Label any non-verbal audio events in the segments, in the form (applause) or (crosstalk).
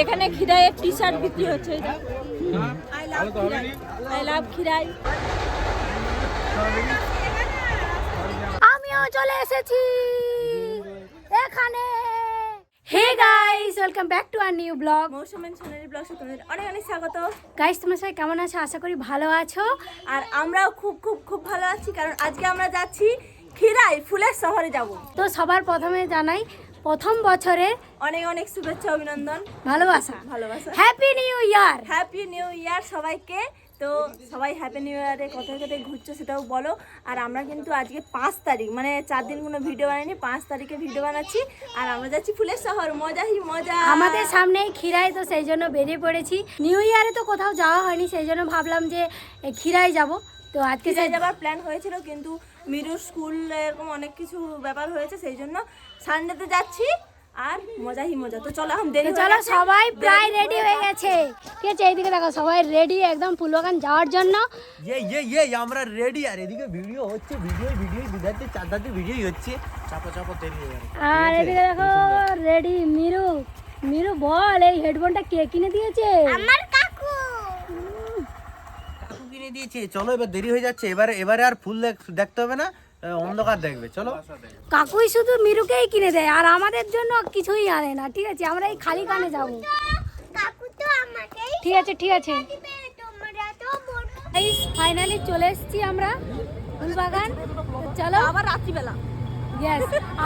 এখানে খিরাইয়ের T shirt বিক্রি হচ্ছে। I love Khirai. I love Khirai আমিও চলে এসেছি। এখানে। Hey guys welcome back to our new blog মৌসুমের সোনারি ব্লগে তোমাদের অনেক অনেক স্বাগত। গাইস তোমার সবাই কেমন আছো? আশা করি ভালো আছো। আর আমরাও খুব খুব খুব ভালো আছি কারণ আজকে আমরা যাচ্ছি খিরাই ফুলের শহরে যাব। তো সবার প্রথমে জানাই প্রথম বছরের অনেক অনেক শুভেচ্ছা অভিনন্দন। ভালোবাসা। ভালোবাসা। Happy new year happy new year সবাইকে। তো সবাই হ্যাপি নিউ ইয়ারে কোথায় কোথায় ঘুরছো সেটাও বলো। আর আমরা কিন্তু আজকে পাঁচ তারিখ মানে চার দিন কোনো ভিডিও বানাইনি পাঁচ তারিখে ভিডিও বানাচ্ছি। আর আমরা যাচ্ছি ফুলের শহর মজা হি মজা। আমাদের সামনেই খিরাই তো সেই জন্য বেরিয়ে পড়েছি। নিউ ইয়ারে তো কোথাও যাওয়া হয়নি সেই জন্য ভাবলাম যে এ, খিরাই যাব। তো আজকে যাবার প্ল্যান হয়েছিল কিন্তু মিরুর স্কুল এরকম অনেক কিছু ব্যাপার হয়েছে সেই জন্য সানডেতে যাচ্ছি। আর মজা হি মজা। তো চলো এখন দেরি চলো সবাই প্রায় রেডি হয়ে গেছে। ঠিক আছে এইদিকে দেখো সবাই রেডি একদম ফুলবাগান যাওয়ার জন্য। ইয়ে ইয়ে ইয়ে আমরা রেডি আর এদিকে ভিডিও হচ্ছে ভিডিও ভিডিও দুধাতে চারধাতে ভিডিওই হচ্ছে। চাপা চাপা দেরি হয়ে গেল আর এদিকে দেখো রেডি মিরু। মিরু বল এই হেডফোনটা কে কিনে দিয়েছে? আমার কাকু। কাকু কিনে দিয়েছে। চলো এবার দেরি হয়ে যাচ্ছে। এবারে এবারে আর ফুল দেখ- দেখতে হবে না। অন্ধকার দেখবে চলো। কাকুই শুধু মিরুকেই কিনে দেয় আর আমাদের জন্য কিছুই আনে না ঠিক আছে? আমরা এই খালি কানে যাব। ঠিক আছে ঠিক আছে। এই ফাইনালি চলে এসেছি আমরা ফুলবাগান। চলো। আবার রাত্রিবেলা। ইয়েস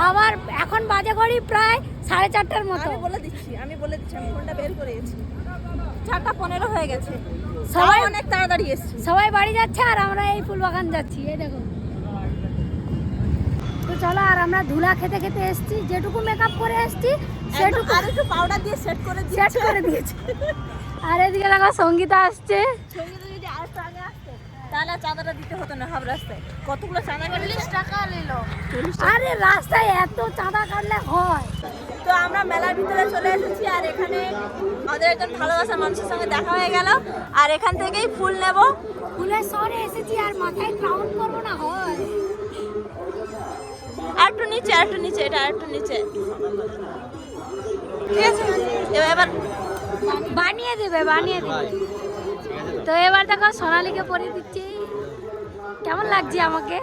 আবার এখন বাজে ঘড়ি প্রায় সাড়ে চারটার মতো। আমি বলে দিচ্ছি আমি বলে দিচ্ছি আমি ফোনটা বের করে গেছি চারটা পনেরো হয়ে গেছে। সবাই- অনেক তাড়াতাড়ি এসছি। সবাই বাড়ি যাচ্ছে আর আমরা এই ফুলবাগান যাচ্ছি এই দেখো। চলো আর আমরা ধুলা খেতে খেতে এসেছি। যেটুকু মেকআপ করে এসেছি সেটুকু আর একটু পাউডার দিয়ে সেট করে সেট দিয়েছে করে দিয়েছি। আর এদিকে দেখো সঙ্গীতা আসছে। সংগীত যদি আরেকটু আগে আসতো তাহলে আর চাঁদাটা দিতে হতো না হাব রাস্তায়। কতগুলো চাঁদা চল্লিশ টাকা নিল। আরে রাস্তায় এত চাঁদা কাটলে হয়। তো আমরা মেলার ভিতরে চলে এসেছি আর এখানে আমাদের একজন ভালোবাসা মানুষের সঙ্গে দেখা হয়ে গেল। আর এখান থেকেই ফুল নেব। ফুলের শহরে এসেছি আর মাথায় নিচে আর একটু নিচে এটা আর একটু নিচে। ঠিক আছে? এবার বানিয়ে দেবে বানিয়ে দেবে। তো এবার দেখো সোনালীকে পরিয়ে দিচ্ছি। কেমন লাগছে আমাকে?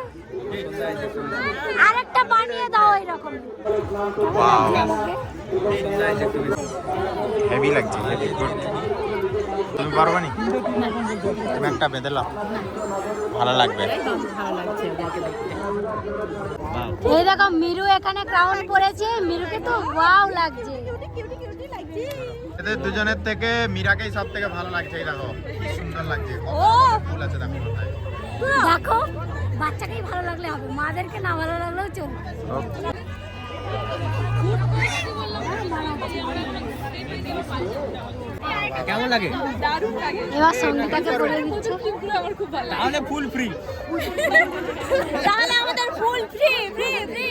আরেকটা বানিয়ে দাও এরকম হেভি লাগছে তুমি পারবে নি তুমি একটা বেঁধে ভালো লাগবে। এই দেখো মিরু এখানে ক্রাউন পরেছে। মিরুকে তো ওয়াও লাগছে। এদের দুজনের থেকে মীরাকেই সব থেকে ভালো লাগছে এই দেখো। কি সুন্দর লাগছে। ও! ফুল আছে দেখো দেখো বাচ্চাকেই ভালো লাগলে হবে। মাদেরকে না ভালো লাগলেও চলবে। কেমন লাগে? এবার সঙ্গীতাকে পরিয়ে দিচ্ছে? তাহলে ফুল ফ্রি তাহলে আমাদের ফুল ফ্রি ফ্রি ফ্রি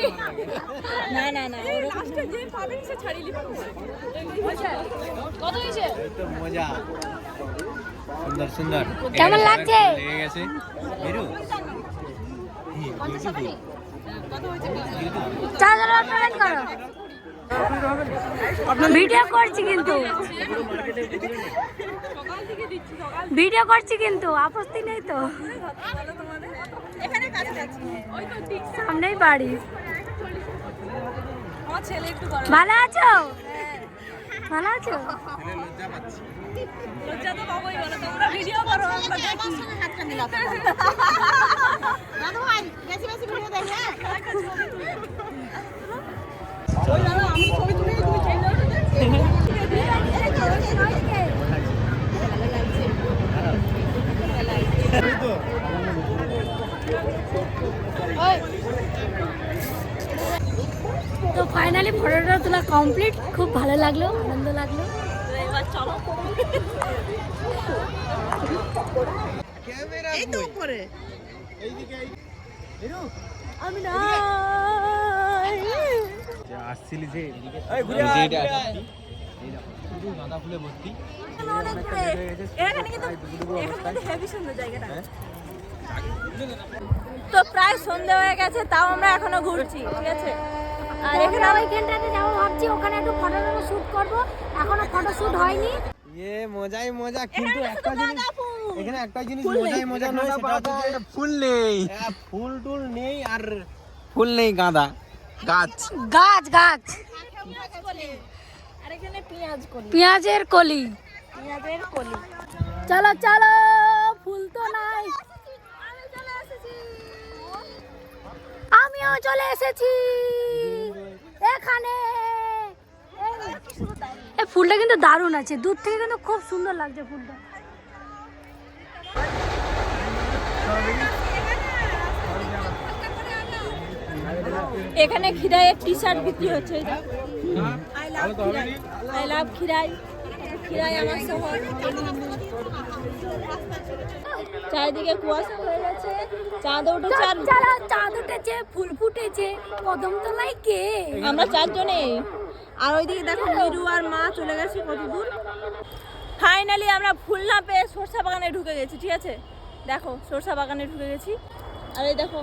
না না না লাস্টে যে পাবেন সে ছাড়িয়ে নিবেন কত হয়েছে? মজা। সুন্দর সুন্দর। কেমন লাগছে? লেগে গেছে। মেরু চার্জার অপারেট করো। ভিডিও করছি কিন্তু। ভিডিও করছি কিন্তু আপত্তি নেই তো। এখানে কাছে যাচ্ছি ওই তো ঠিক সামনেই বাড়ি। আমার ছেলে একটু বড় ভালো আছো? ভালো আছো? লজ্জা তো পাবোই বলো তোমরা ভিডিও করো আমরা দেখি। ফাইনালি ফটোটা তোলা কমপ্লিট। খুব ভালো লাগল আনন্দ লাগল। এবার চলো এই তো আমি না আসছিলি যে এই ঘুরে এই যে আয়, এটা ঘুরে আয়। এই দেখো, শুধু গাঁদা ফুলে ভর্তি। অনেক দূরে। এখানে কিন্তু এখানে কিন্তু হেভি সুন্দর জায়গাটা তো প্রায় সন্ধে হয়ে গেছে তাও আমরা এখনও ঘুরছি ঠিক আছে? আর এখানে ওইখানটাতে যাব ভাবছি ওখানে একটু ফটো টটো শুট করব। এখনও ফটো শুট হয়নি। এ মজাই মজা কিন্তু একটা জিনিস এখানে একটা জিনিস মজাই মজা নয় সেটা হচ্ছে ফুল নেই। হ্যাঁ, ফুল টুল নেই আর ফুল নেই গাঁদা। গাছ। গাছ গাছ। আর এখানে পেঁয়াজ কলি পেঁয়াজের কলি। পেঁয়াজের কলি। চলো চলো ফুল তো নাই। আমি চলে এসেছি। আমিও চলে এসেছি। এখানে। এই- ফুলটা কিন্তু দারুণ আছে। দূর থেকে কিন্তু খুব সুন্দর লাগছে ফুলটা। এখানে খিরাইয়ের টি শার্ট বিক্রি হচ্ছে। I love Khirai I love Khirai Khirai আমার শহর। চারিদিকে কুয়াশা হয়ে গেছে। চাঁদ উঠেছে আর চাঁদ উঠেছে ফুল ফুটেছে। কদম তলায় কে? আমরা চারজনে। আর ওইদিকে দেখো মিরু আর মা চলে গেছে কত দূর ফাইনালি আমরা ফুল না পেয়ে সরষা বাগানে ঢুকে গেছি ঠিক আছে? দেখো সরষা বাগানে ঢুকে গেছি। আর এই দেখো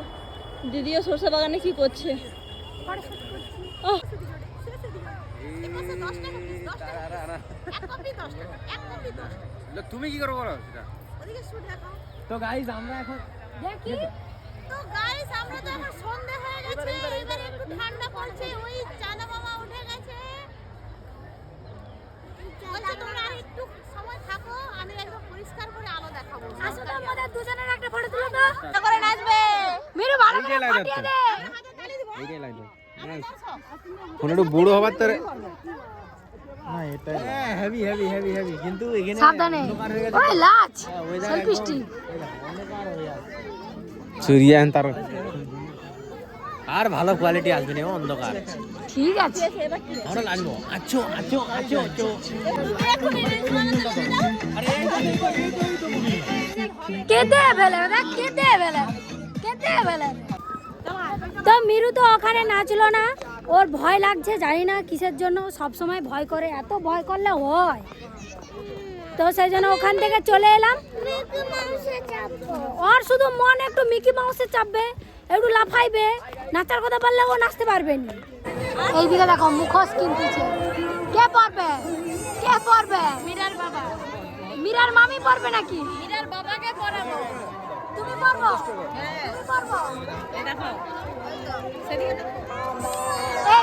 দিদিও সরষা বাগানে কি করছে? ওহ, তুমি কি করো বলো সেটা? ওদিকে শুট দেখাও তো গাইস আমরা এখন দেখি? তো গাইস আমরা তো এখন সন্ধে হয়ে গেছে এবার একটু ঠান্ডা পড়ছে ওই চাঁদা মামা উঠে গেছে। বলছে তোমরা আর একটু সময় থাকো আমি একদম পরিষ্কার করে আলো দেখাবো। আসো তো আমাদের দুজনের একটা ফটো তুলো তো। ভালো করে নাচবে। মেরু ভালো করে তো। দে। এইটাই লাগবে ফোন একটু বুড়ো হবার তোর। হ্যাঁ হেভি হেভি হেভি হেভি কিন্তু এখানে সাবধানে। অন্ধকার হয়ে গেছে। ওই লাচ! সেলফি স্টিক অন্ধকার আছে। সূর্যায়ন তার আর ভালো কোয়ালিটি আসবে না অন্ধকার। ঠিক আছে। লাগবো। আচ্ছো আচ্ছো আচ্ছো আচ্ছো তো মিরু তো ওখানে নাচলো না। ওর ভয় লাগছে জানি না কিসের জন্য। সব সময় ভয় করে। এত ভয় করলে হয়। তো সেই জন্য ওখান থেকে চলে এলাম। ওর শুধু মন একটু মিকি মাউসে চাপবে একটু লাফাইবে। নাচার কথা বললে ও নাচতে পারবে না। এইদিকে দেখো মুখোশ কিনতেছে। কে পারবে? কে পারবে? মিরার বাবা। মীরার মামি পারবে নাকি? মিরার বাবাকে পড়াবো তুমি পারব? হ্যাঁ। তুমি পারব? এই দেখো। সেদিকে। এই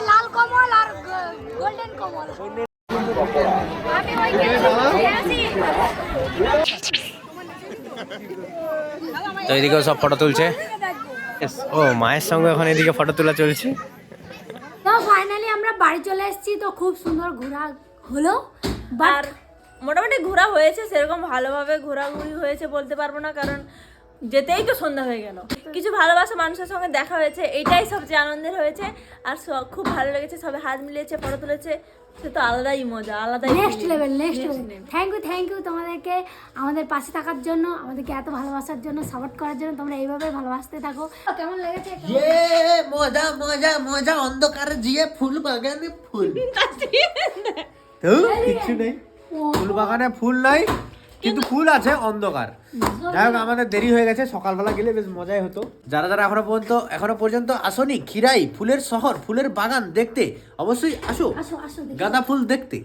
লাল কমল আর গোল্ডেন কমল। আমি ওই তো এদিকেও সব ফটো তুলছে। ও মায়ের সঙ্গে এখন এদিকে ফটো তোলা চলছে। তো ফাইনালি আমরা বাড়ি চলে এসেছি তো খুব সুন্দর ঘোরা হলো। বাট আর মোটামুটি ঘোরা হয়েছে সেরকম ভালোভাবে ঘোরাঘুরি হয়েছে বলতে পারব না কারণ যেতেই তো সন্ধ্যা হয়ে গেল। কিছু ভালোবাসা মানুষের সঙ্গে দেখা হয়েছে এটাই সবচেয়ে আনন্দের হয়েছে। আর খুব ভালো লেগেছে সবাই হাত মিলিয়েছে ফটো তুলেছে। সে তো আলাদাই মজা আলাদাই next level next level thank you thank you তোমাদেরকে আমাদের পাশে থাকার জন্য আমাদেরকে এত ভালোবাসার জন্য সাপোর্ট করার জন্য তোমরা এইভাবে ভালোবাসতে থাকো। কেমন লেগেছে? ইয়ে মজা মজা মজা অন্ধকারে জিয়ে ফুল বাগানে ফুল। (laughs) তো কিছু নেই। ফুল বাগানে ফুল নাই। কিন্তু ফুল আছে অন্ধকার। যাই হোক আমাদের দেরি হয়ে গেছে সকালবেলা গেলে বেশ মজাই হতো। যারা যারা এখনও পর্যন্ত এখনও পর্যন্ত আসনি খিরাই ফুলের শহর ফুলের বাগান দেখতে অবশ্যই আসো। আসো আসো গাঁদা ফুল দেখতে।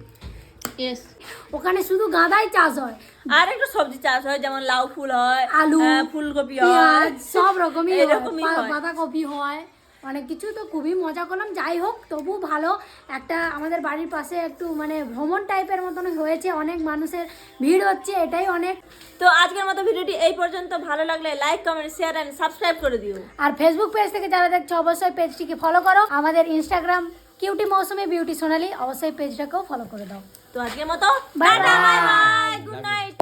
ওখানে শুধু গাঁদাই চাষ হয়। আর একটু সবজি চাষ হয় যেমন লাউ ফুল হয় আলু ফুলকপি হয়। সব রকমই হয় এরকমই বাঁধাকপি হয়। অনেক কিছু তো খুবই মজা করলাম। যাই হোক তবু ভালো একটা আমাদের বাড়ির পাশে একটু মানে ভ্রমণ টাইপের মতন হয়েছে। অনেক মানুষের ভিড় হচ্ছে এটাই অনেক। তো আজকের মতো ভিডিওটি এই পর্যন্ত। ভালো লাগলে like comment share and subscribe করে দিও। আর ফেসবুক পেজ থেকে যারা দেখছ অবশ্যই পেজটিকে ফলো করো। আমাদের ইনস্টাগ্রাম কিউটি মৌসুমে বিউটি সোনালি অবশ্যই পেজটাকেও ফলো করে দাও। তো আজকের মতো বাই বাই গুড নাইট